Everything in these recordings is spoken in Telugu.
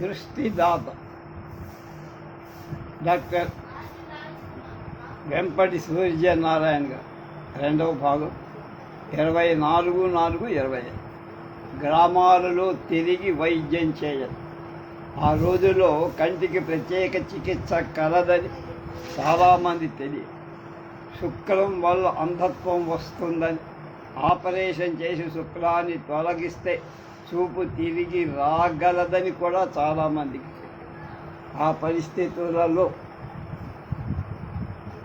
సృష్టిదాత. డాక్టర్ వెంపటి సూర్యనారాయణ గారు. రెండవ భాగం. ఇరవై నాలుగు నాలుగు ఇరవై గ్రామాలలో తిరిగి వైద్యం చేయదు ఆ రోజుల్లో కంటికి ప్రత్యేక చికిత్స కలదని చాలామంది తెలియదు. శుక్లం వల్ల అంధత్వం వస్తుందని ఆపరేషన్ చేసి శుక్లాన్ని తొలగిస్తే చూపు తిరిగి రాగలదని కూడా చాలామందికి ఆ పరిస్థితులలో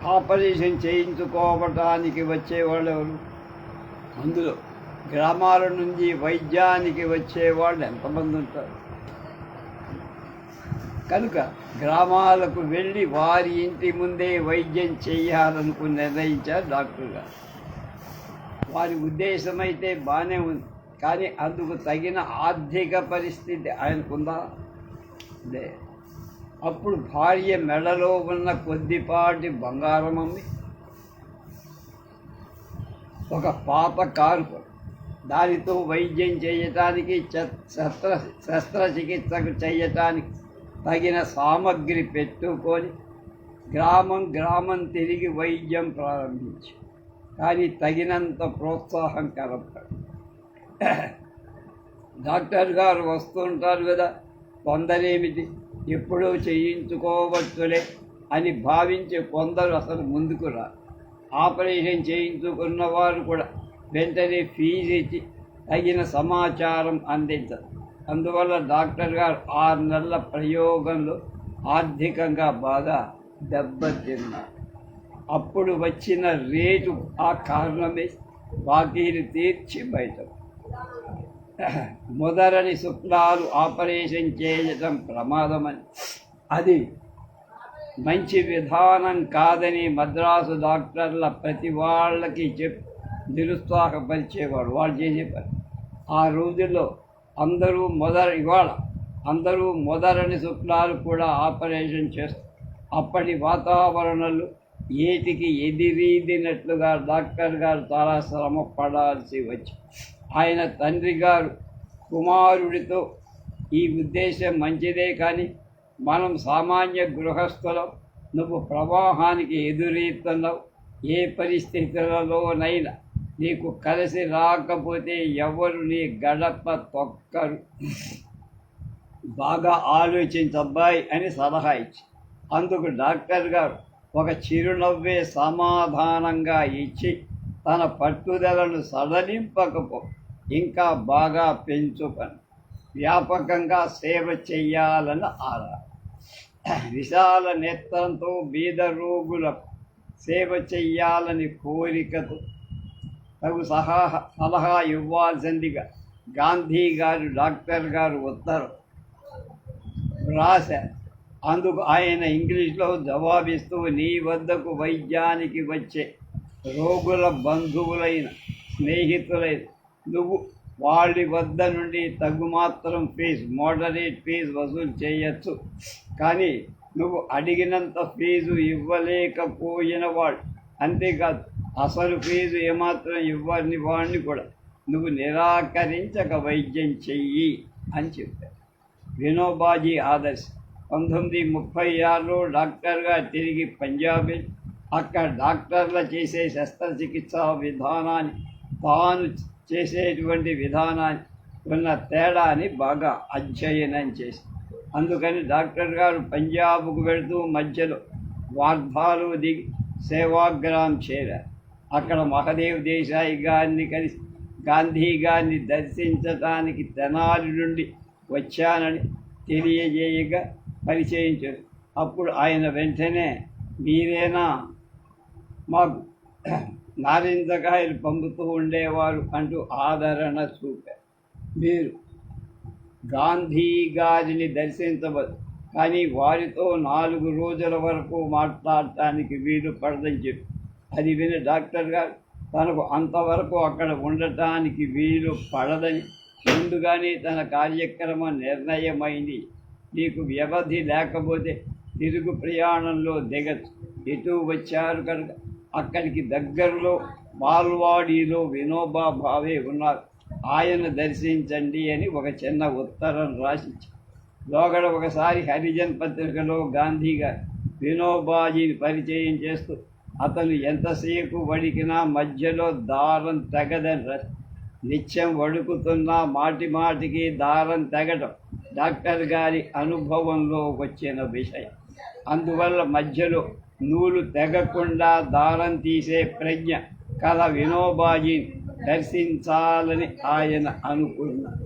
ఆపరేషన్ చేయించుకోవటానికి వచ్చేవాళ్ళు ఎవరు? అందులో గ్రామాల నుంచి వైద్యానికి వచ్చేవాళ్ళు ఎంతమంది ఉంటారు? కనుక గ్రామాలకు వెళ్ళి వారి ఇంటి ముందే వైద్యం చేయాలనుకుని నిర్ణయించారు డాక్టర్ గారు. వారి ఉద్దేశం అయితే బాగానే ఉంది. కానీ అందుకు తగిన ఆర్థిక పరిస్థితి ఆయనకుందా? లే. అప్పుడు భార్య మెడలో ఉన్న కొద్దిపాటి బంగారం అమ్మి ఒక పాప కారు దానితో వైద్యం చేయటానికి శస్త్ర శస్త్రచికిత్సకు చేయటానికి తగిన సామగ్రి పెట్టుకొని గ్రామం గ్రామం తిరిగి వైద్యం ప్రారంభించి కానీ తగినంత ప్రోత్సాహం కలపడు. డాక్టర్ గారు వస్తుంటారు కదా తొందరేమిటి ఎప్పుడూ చేయించుకోవచ్చులే అని భావించి కొందరు అసలు ముందుకు రా. ఆపరేషన్ చేయించుకున్న వారు కూడా వెంటనే ఫీజు ఇచ్చి తగిన సమాచారం అందించరు. అందువల్ల డాక్టర్ గారు ఆరు నెలల ప్రయోగంలో ఆర్థికంగా బాగా దెబ్బతిన్నారు. అప్పుడు వచ్చిన రేటు ఆ కారణమే. బాకీలు తీర్చి బయట మొదలని శుక్లాలు ఆపరేషన్ చేయటం ప్రమాదమని. అది మంచి విధానం కాదని మద్రాసు డాక్టర్ల ప్రతి వాళ్ళకి చెప్ నిరుత్సాహపరిచేవాడు. వాళ్ళు చేసే పని. ఆ రోజుల్లో అందరూ మొదర ఇవాళ అందరూ మొదలని శుక్లాలు కూడా ఆపరేషన్ చేస్తారు అప్పటి వాతావరణంలో ఏటికి ఎదిరీదినట్లుగా డాక్టర్ గారు చాలా శ్రమ పడాల్సి వచ్చింది ఆయన తండ్రి గారు కుమారుడితో ఈ ఉద్దేశం మంచిదే కానీ మనం సామాన్య గృహస్థులం నువ్వు ప్రవాహానికి ఎదురీతున్నావు ఏ పరిస్థితులలోనైనా నీకు కలిసి రాకపోతే ఎవరు నీ గడప తొక్కరు? బాగా ఆలోచించబ్బాయి అని సలహా ఇచ్చి అందుకు డాక్టర్ గారు ఒక చిరునవ్వే సమాధానంగా ఇచ్చి తన పట్టుదలను సడలింపకపో ఇంకా బాగా పెంచుకొని వ్యాపకంగా సేవ చెయ్యాలని ఆరా విశాల నేత్రంతో బీద రోగుల సేవ చెయ్యాలని కోరికతో తగు సహా సలహా ఇవ్వాల్సిందిగా గాంధీ గారు డాక్టర్ గారు ఉత్తరం రాశారు. అందుకు ఆయన ఇంగ్లీష్లో జవాబిస్తూ నీ వద్దకు వైద్యానికి వచ్చే రోగుల బంధువులైన స్నేహితులైన నువ్వు వాళ్ళ వద్ద నుండి తగ్గుమాత్రం మాత్రం ఫీజు మోడరేట్ ఫీజు వసూలు చేయొచ్చు. కానీ నువ్వు అడిగినంత ఫీజు ఇవ్వలేకపోయిన వాడు. అంతేకాదు అసలు ఫీజు ఏమాత్రం ఇవ్వని వాడిని కూడా నువ్వు నిరాకరించక వైద్యం చెయ్యి అని చెప్పారు. వినోబాజీ ఆదర్శ్ పంతొమ్మిది ముప్పై ఆరులో డాక్టర్గా తిరిగి పంజాబీ అక్కడ డాక్టర్ల చేసే శస్త్రచికిత్సా విధానాన్ని తాను చేసేటువంటి విధానాన్ని ఉన్న తేడాని బాగా అధ్యయనం చేసి అందుకని డాక్టర్ గారు పంజాబ్కు వెళుతూ మధ్యలో వాగ్భాలు దిగి సేవాగ్రహం చేరారు. అక్కడ మహదేవ్ దేశాయి గారిని కలిసి గాంధీ గారిని దర్శించటానికి తెనాలి నుండి వచ్చానని తెలియజేయగా పరిచయించారు. అప్పుడు ఆయన వెంటనే మీరేనా? మాకు నారింజకాయలు పంపుతూ ఉండేవారు అంటూ ఆదరణ చూపారు మీరు గాంధీ గారిని దర్శించవచ్చు కానీ వారితో నాలుగు రోజుల వరకు మాట్లాడటానికి వీలు పడదని చెప్పి. అది విని డాక్టర్ గారు తనకు అంతవరకు అక్కడ ఉండటానికి వీలు పడదని. ముందుగానే తన కార్యక్రమం నిర్ణయమైంది. నీకు వ్యవధి లేకపోతే తిరుగు ప్రయాణంలో దిగచ్చు. ఎటు వచ్చారు కనుక? అక్కడికి దగ్గరలో బాల్వాడీలో వినోబా భావే ఉన్నారు. ఆయన దర్శించండి అని ఒక చిన్న ఉత్తరం రాసి లోగడ ఒకసారి హరిజన్ పత్రికలో గాంధీగా వినోబాజీని పరిచయం చేస్తూ అతను ఎంతసేపు వడికినా మధ్యలో దారం తెగదని ర- నిత్యం వడుకుతున్నా మాటి మాటికి దారం తెగడం డాక్టర్ గారి అనుభవంలో వచ్చిన విషయం. అందువల్ల మధ్యలో నూలు తెగకుండా దారం తీసే ప్రజ్ఞ కల వినోబాజీని దర్శించాలని ఆయన అనుకున్నారు